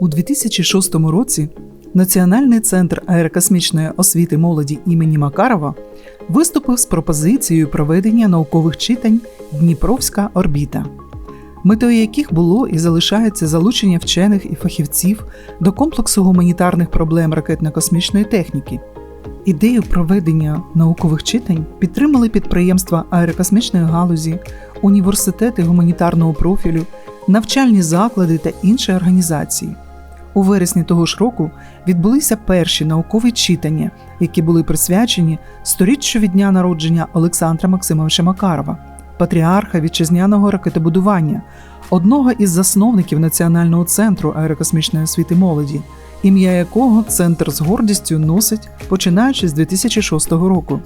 У 2006 році Національний центр аерокосмічної освіти молоді імені Макарова виступив з пропозицією проведення наукових читань Дніпровська орбіта, метою яких було і залишається залучення вчених і фахівців до комплексу гуманітарних проблем ракетно-космічної техніки. Ідею проведення наукових читань підтримали підприємства аерокосмічної галузі, університети гуманітарного профілю, навчальні заклади та інші організації. У вересні того ж року відбулися перші наукові читання, які були присвячені сторіччю від дня народження Олександра Максимовича Макарова, патріарха вітчизняного ракетобудування, одного із засновників Національного центру аерокосмічної освіти молоді, ім'я якого центр з гордістю носить починаючи з 2006 року.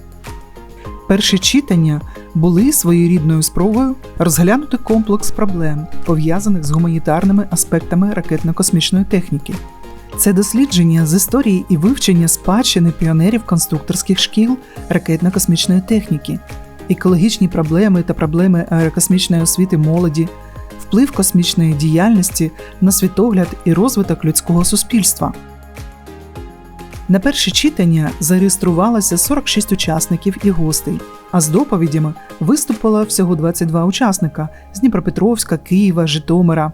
Перші читання були своєрідною спробою розглянути комплекс проблем, пов'язаних з гуманітарними аспектами ракетно-космічної техніки. Це дослідження з історії і вивчення спадщини піонерів конструкторських шкіл ракетно-космічної техніки, екологічні проблеми та проблеми аерокосмічної освіти молоді, вплив космічної діяльності на світогляд і розвиток людського суспільства. На перші читання зареєструвалося 46 учасників і гостей, а з доповідями виступило всього 22 учасника з Дніпропетровська, Києва, Житомира.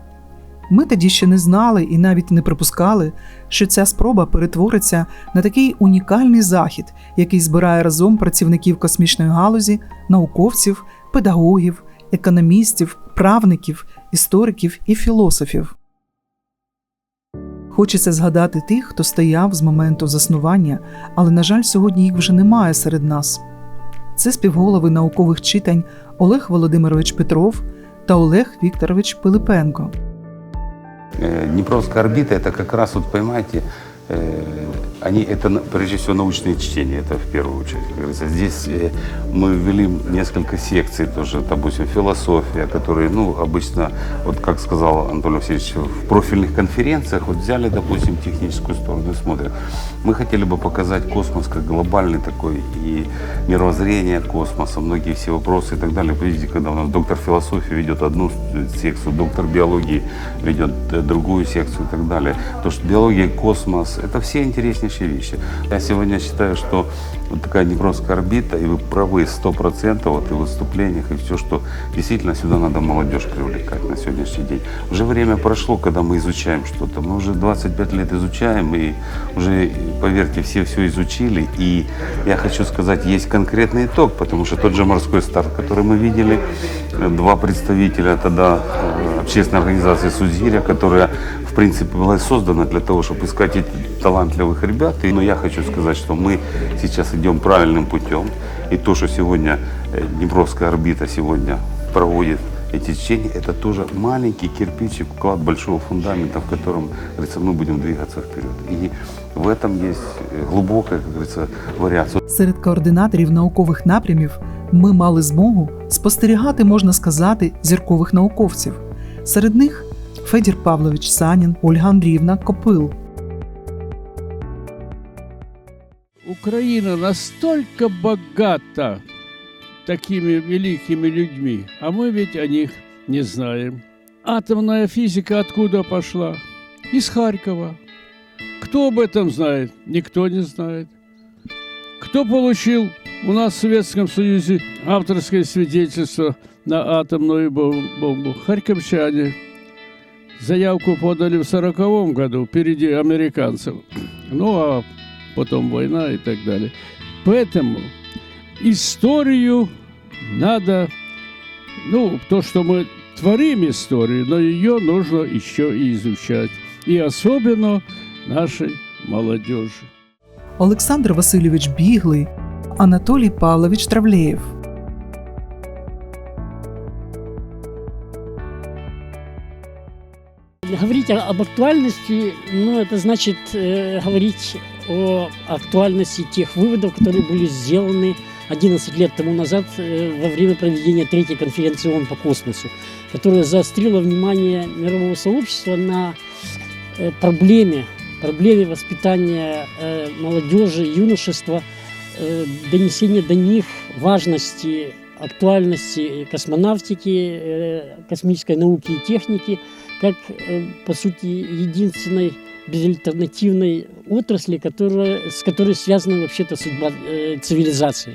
Ми тоді ще не знали і навіть не припускали, що ця спроба перетвориться на такий унікальний захід, який збирає разом працівників космічної галузі, науковців, педагогів, економістів, правників, істориків і філософів. Хочеться згадати тих, хто стояв з моменту заснування, але, на жаль, сьогодні їх вже немає серед нас. Це співголови наукових читань Олег Володимирович Петров та Олег Вікторович Пилипенко. Э, Днепровская орбита, это как раз, вот поймайте, э, они, это прежде всего научные чтения, это в первую очередь. Здесь э, мы ввели несколько секций тоже, допустим, философия, которые, ну, обычно, вот как сказал Анатолий Васильевич, в профильных конференциях вот взяли, допустим, техническую сторону и смотрят. Мы хотели бы показать космос как глобальный такой и мировоззрение космоса, многие все вопросы и так далее. Вы видите, когда у нас доктор философии ведет одну секцию, доктор биологии ведет э, другую секцию и так далее. То, что биология космос – это все интереснейшие вещи. Я сегодня считаю, что вот такая Днепровская орбита, и вы правы 100% вот и в выступлениях, и все, что действительно сюда надо молодежь привлекать на сегодняшний день. Уже время прошло, когда мы изучаем что-то. Мы уже 25 лет изучаем, и уже, поверьте, все все изучили. И я хочу сказать, есть конкретный итог, потому что тот же морской старт, который мы видели, э, два представителя тогда э, общественной организации Сузиря, которая, в принципе, была создана для того, чтобы искать эти талантливых ребят. И, но я хочу сказать, что мы сейчас идем правильным путем. И то, что сегодня э, Днепровская орбита сегодня проводит эти чтения, это тоже маленький кирпичик, вклад большого фундамента, в котором, как говорится, мы будем двигаться вперед. И в этом есть э, глубокая, как говорится, вариация. Серед координаторів наукових напрямів ми мали змогу спостерігати, можна сказати, зіркових науковців. Серед них Федір Павлович Санін, Ольга Андріївна Копил. Украина настолько богата такими великими людьми, а мы ведь о них не знаем. Атомная физика откуда пошла? Из Харькова. Кто об этом знает? Никто не знает. Кто получил у нас в Советском Союзе авторское свидетельство на атомную бом- бомбу? Харьковчане. Заявку подали в сороковом году впереди американцев. Ну, а потом война и так далее. Поэтому историю надо, ну, то, что мы творим историю, но ее нужно еще и изучать. И особенно нашей молодежи. Олександр Васильович Біглий, Анатолій Павлович Травлеєв. Говорить об актуальности, ну, это значит э, говорить о актуальности тех выводов, которые были сделаны 11 лет тому назад э, во время проведения третьей конференции ООН по космосу, которая заострила внимание мирового сообщества на э, проблеме, проблеме воспитания э, молодежи, юношества, э, донесения до них важности актуальности космонавтики, э, космической науки и техники, как, э, по сути, единственной безальтернативной отрасли, которая, с которой связана вообще-то судьба э, цивилизации.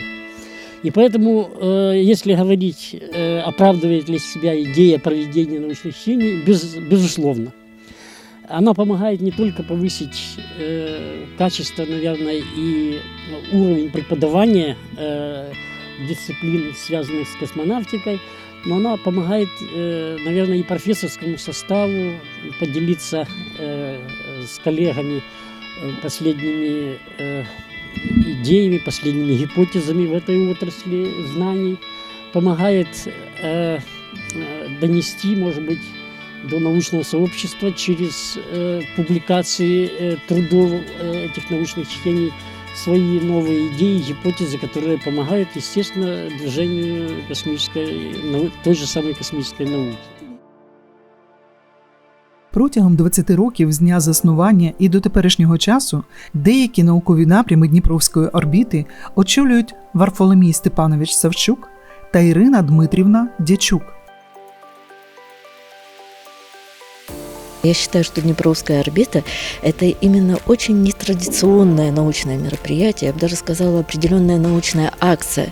И поэтому, э, если говорить, э, оправдывает ли себя идея проведения научных чтений, без, безусловно. Она помогает не только повысить э, качество, наверное, и уровень преподавания э, дисциплин, связанных с космонавтикой, но она помогает, э, наверное, и профессорскому составу поделиться э, с коллегами э, последними э, идеями, последними гипотезами в этой отрасли знаний, помогает э, э, донести, может быть, до научного сообщества через э, публикации э, трудов э, этих научных чтений свои новые идеи, гипотезы, которые помогают, естественно, движению космической, нау- той же самой космической науки. Протягом 20 років з дня заснування і до теперішнього часу деякі наукові напрями Дніпровської орбіти очолюють Варфоломій Степанович Савчук та Ірина Дмитрівна Дячук. Я считаю, что Днепровская орбита – это именно очень нетрадиционное научное мероприятие, я бы даже сказала, определенная научная акция,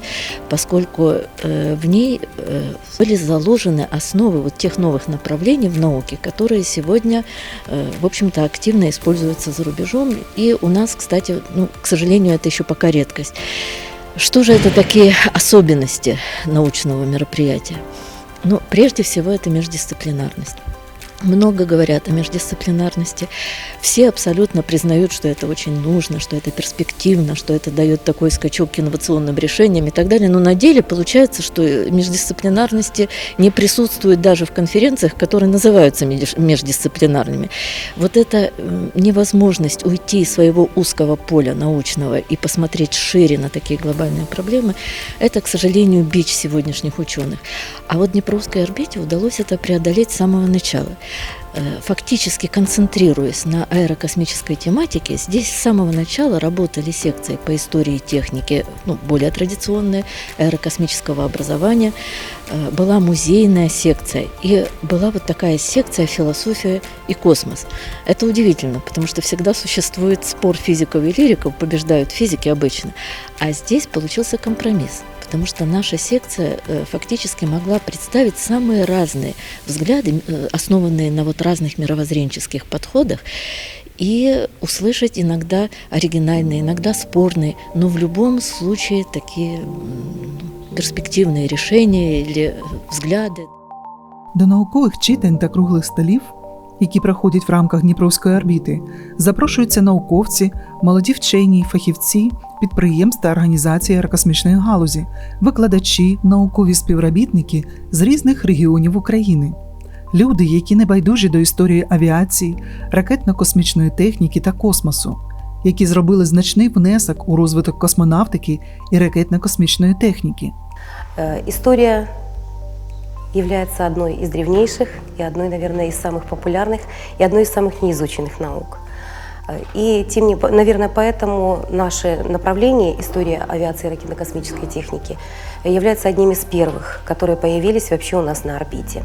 поскольку э, в ней э, были заложены основы вот тех новых направлений в науке, которые сегодня, э, в общем-то, активно используются за рубежом. И у нас, кстати, ну, к сожалению, это еще пока редкость. Что же это такие особенности научного мероприятия? Ну, прежде всего, это междисциплинарность. Много говорят о междисциплинарности. Все абсолютно признают, что это очень нужно, что это перспективно, что это дает такой скачок к инновационным решениям и так далее. Но на деле получается, что междисциплинарности не присутствует даже в конференциях, которые называются междисциплинарными. Вот эта невозможность уйти из своего узкого поля научного и посмотреть шире на такие глобальные проблемы, это, к сожалению, бич сегодняшних ученых. А вот Днепровской орбите удалось это преодолеть с самого начала. Э, Фактически концентрируясь на аэрокосмической тематике, здесь с самого начала работали секции по истории и технике, ну, более традиционные, аэрокосмического образования, Э, была музейная секция и была вот такая секция философия и космос. Это удивительно, потому что всегда существует спор физиков и лириков, побеждают физики обычно. А здесь получился компромисс потому что наша секция э, фактически могла представить самые разные взгляды, э, основанные на вот разных мировоззренческих подходах, и услышать иногда оригинальные, иногда спорные, но в любом случае такие м, перспективные решения или взгляды. До наукових читань та круглих столів, які проходять в рамках Дніпровської орбіти, запрошуються науковці, молоді вчені, фахівці, підприємств та організації аерокосмічної галузі, викладачі, наукові співробітники з різних регіонів України. Люди, які не байдужі до історії авіації, ракетно-космічної техніки та космосу, які зробили значний внесок у розвиток космонавтики і ракетно-космічної техніки. Э, История является одной из древнейших и одной, наверное, из самых популярных и одной из самых неизученных наук. И, тем не, наверное, поэтому наше направление история авиации и ракетно-космической техники является одним из первых, которые появились вообще у нас на орбите.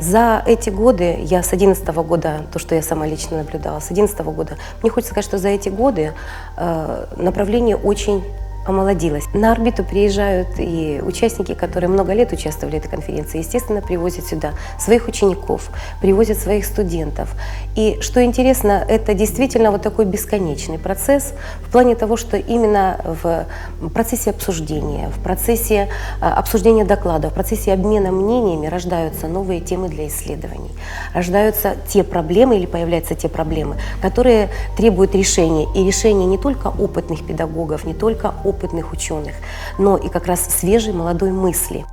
За эти годы, я с 2011 года, то, что я сама лично наблюдала, с 2011 года, мне хочется сказать, что за эти годы э, направление очень омолодилось. На орбиту приезжают и участники, которые много лет участвовали в этой конференции, естественно, привозят сюда своих учеников, привозят своих студентов. И что интересно, это действительно вот такой бесконечный процесс в плане того, что именно в процессе обсуждения, в процессе а, обсуждения докладов, в процессе обмена мнениями рождаются новые темы для исследований, рождаются те проблемы или появляются те проблемы, которые требуют решения. И решения не только опытных педагогов, не только опытных ученых, но и как раз свежей молодой мысли.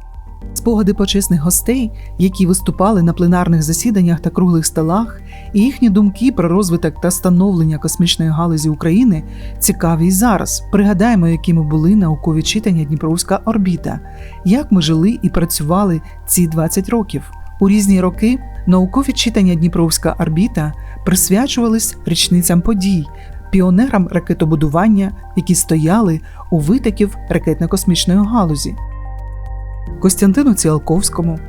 Спогади почесних гостей, які виступали на пленарних засіданнях та круглих столах, і їхні думки про розвиток та становлення космічної галузі України цікаві й зараз. Пригадаємо, якими були наукові читання Дніпровська орбіта, як ми жили і працювали ці 20 років. У різні роки наукові читання Дніпровська орбіта присвячувались річницям подій, піонерам ракетобудування, які стояли у витоків ракетно-космічної галузі. Костянтину Ціалковському,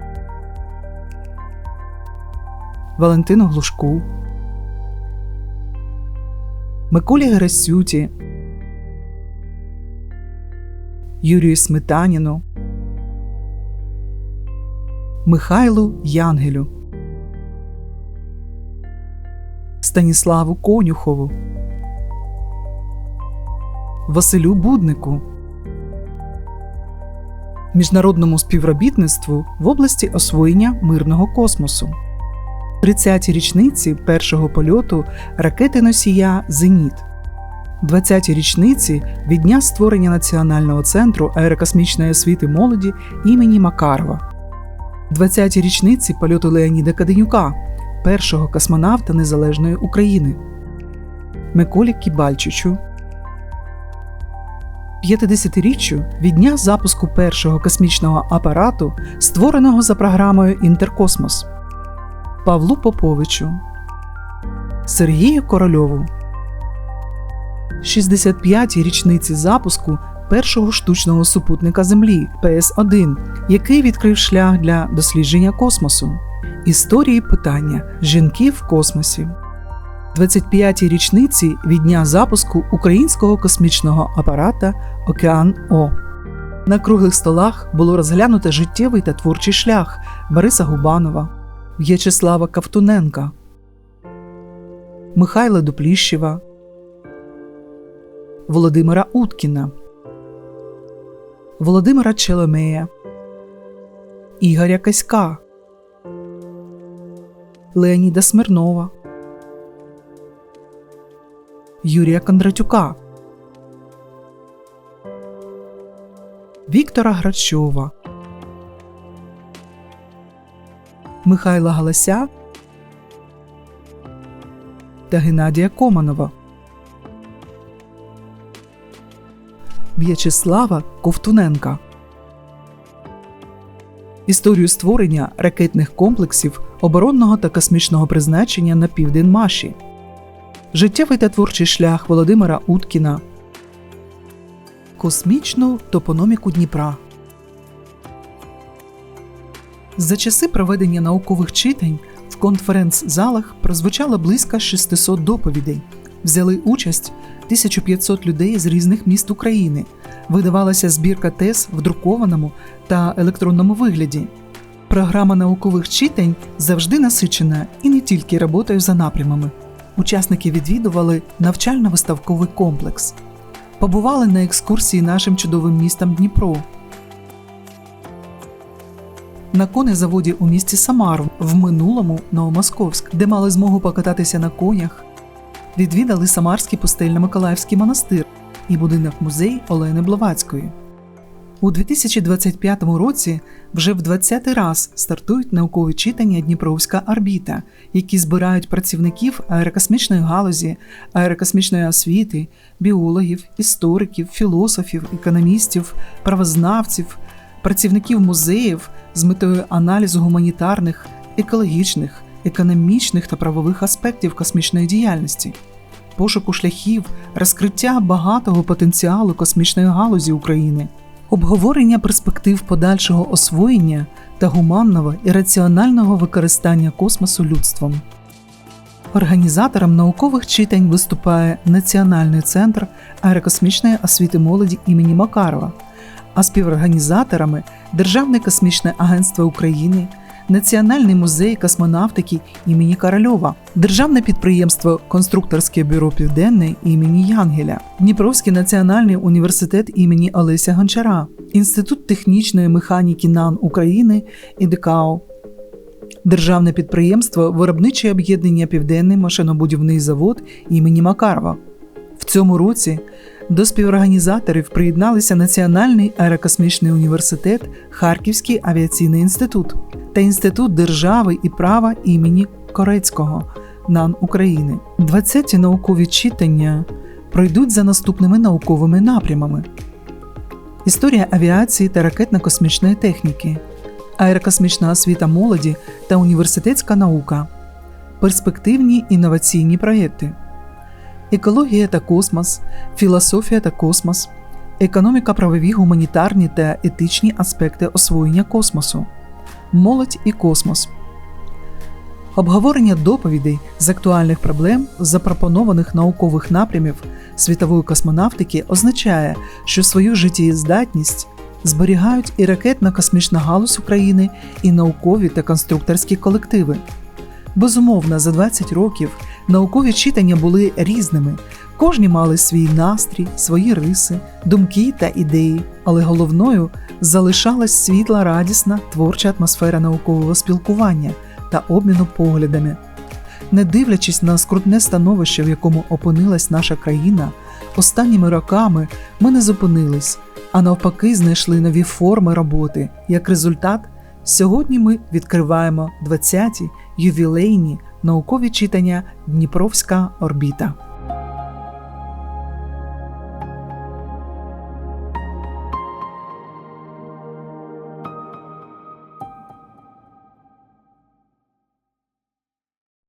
Валентину Глушку, Миколі Герасюті, Юрію Сметаніну, Михайлу Янгелю, Станіславу Конюхову, Василю Буднику, міжнародному співробітництву в області освоєння мирного космосу, 30-ті річниці першого польоту ракети носія Зеніт, 20-ті річниці від дня створення Національного центру аерокосмічної освіти молоді імені Макарова, 20-ті річниці польоту Леоніда Каденюка, першого космонавта Незалежної України, Миколі Кібальчичу, 50-річчю від дня запуску першого космічного апарату, створеного за програмою Інтеркосмос, Павлу Поповичу, Сергію Корольову, 65-й річниці запуску першого штучного супутника Землі ПС-1, який відкрив шлях для дослідження космосу, історії питання жінки в космосі. 25-й річниці від дня запуску українського космічного апарата Океан О. На круглих столах було розглянуто життєвий та творчий шлях Бориса Губанова, В'ячеслава Ковтуненка, Михайла Дупліщева, Володимира Уткіна, Володимира Челемея, Ігоря Каська, Леоніда Смирнова, Юрія Кондратюка, Віктора Грачова, Михайла Галася та Геннадія Команова, В'ячеслава Ковтуненка. Історію створення ракетних комплексів оборонного та космічного призначення на Південмаші. Життєвий та творчий шлях Володимира Уткіна, Космічну топономіку Дніпра. За часи проведення наукових читань в конференц-залах прозвучало близько 600 доповідей. Взяли участь 1500 людей з різних міст України. Видавалася збірка тез в друкованому та електронному вигляді. Програма наукових читань завжди насичена і не тільки роботою за напрямами. Учасники відвідували навчально-виставковий комплекс, побували на екскурсії нашим чудовим містом Дніпро, на конезаводі у місті Самару, в минулому Новомосковськ, де мали змогу покататися на конях, відвідали Самарський пустельно-миколаївський монастир і будинок музей Олени Блавацької. У 2025 році вже в 20-й раз стартують наукові читання Дніпровська орбіта, які збирають працівників аерокосмічної галузі, аерокосмічної освіти, біологів, істориків, філософів, економістів, правознавців, працівників музеїв з метою аналізу гуманітарних, екологічних, економічних та правових аспектів космічної діяльності, пошуку шляхів, розкриття багатого потенціалу космічної галузі України обговорення перспектив подальшого освоєння та гуманного і раціонального використання космосу людством. Організатором наукових читань виступає Національний центр аерокосмічної освіти молоді імені Макарова, а співорганізаторами Державне космічне агентство України, Національний музей космонавтики імені Корольова, Державне підприємство Конструкторське бюро Південне імені Янгеля, Дніпровський національний університет імені Олеся Гончара, Інститут технічної механіки НАН України і ДКАО, Державне підприємство Виробниче об'єднання Південний машинобудівний завод імені Макарова. В цьому році до співорганізаторів приєдналися Національний аерокосмічний університет, Харківський авіаційний інститут та Інститут держави і права імені Корецького НАН України. 20 наукові читання пройдуть за наступними науковими напрямами: Історія авіації та ракетно-космічної техніки, аерокосмічна освіта молоді та університетська наука, перспективні інноваційні проєкти екологія та космос, філософія та космос, економіка-правові, гуманітарні та етичні аспекти освоєння космосу, молодь і космос. Обговорення доповідей з актуальних проблем запропонованих наукових напрямів світової космонавтики означає, що свою життєздатність зберігають і ракетно-космічна галузь України, і наукові та конструкторські колективи. Безумовно, за 20 років наукові читання були різними. Кожні мали свій настрій, свої риси, думки та ідеї, але головною залишалась світла, радісна творча атмосфера наукового спілкування та обміну поглядами. Не дивлячись на скрутне становище, в якому опинилась наша країна, останніми роками ми не зупинились, а навпаки, знайшли нові форми роботи. Як результат, сьогодні ми відкриваємо 20-ті ювілейні наукові читання Дніпровська орбіта.